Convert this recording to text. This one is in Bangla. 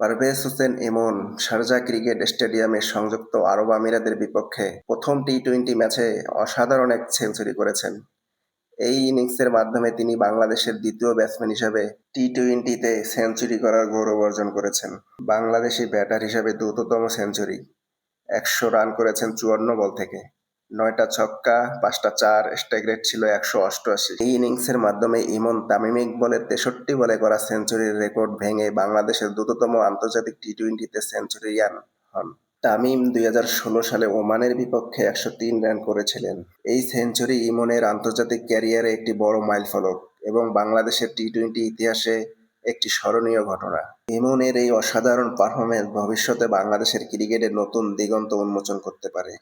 পারভেজ হোসেন এমন শারজা ক্রিকেট স্টেডিয়ামে সংযুক্ত আরব আমিরাতের বিপক্ষে প্রথম টি টোয়েন্টি ম্যাচে অসাধারণ এক সেঞ্চুরি করেছেন। এই ইনিংসের মাধ্যমে তিনি বাংলাদেশের দ্বিতীয় ব্যাটসম্যান হিসেবে টি টোয়েন্টিতে সেঞ্চুরি করার গৌরব অর্জন করেছেন। বাংলাদেশি ব্যাটার হিসেবে দ্রুততম সেঞ্চুরি, একশো রান করেছেন চুয়ান্ন বল থেকে। নয়টা ছক্কা, পাঁচটা চার স্ট্রাইক রেট ছিল একশো অষ্টআশি। এই ইনিংসের মাধ্যমে ইমন তামিম ইকবলের তেষট্টি বলে করা সেঞ্চুরির রেকর্ড ভেঙে বাংলাদেশের দ্রুততম আন্তর্জাতিক টি টোয়েন্টিতে সেঞ্চুরিয়ান হন। তামিম দুই হাজার ষোলো সালে ওমানের বিপক্ষে একশো তিন রান করেছিলেন। এই সেঞ্চুরি ইমনের আন্তর্জাতিক ক্যারিয়ারে একটি বড় মাইলফলক এবং বাংলাদেশের টি টোয়েন্টি ইতিহাসে একটি স্মরণীয় ঘটনা। ইমনের এই অসাধারণ পারফরমেন্স ভবিষ্যতে বাংলাদেশের ক্রিকেটের নতুন দিগন্ত উন্মোচন করতে পারে।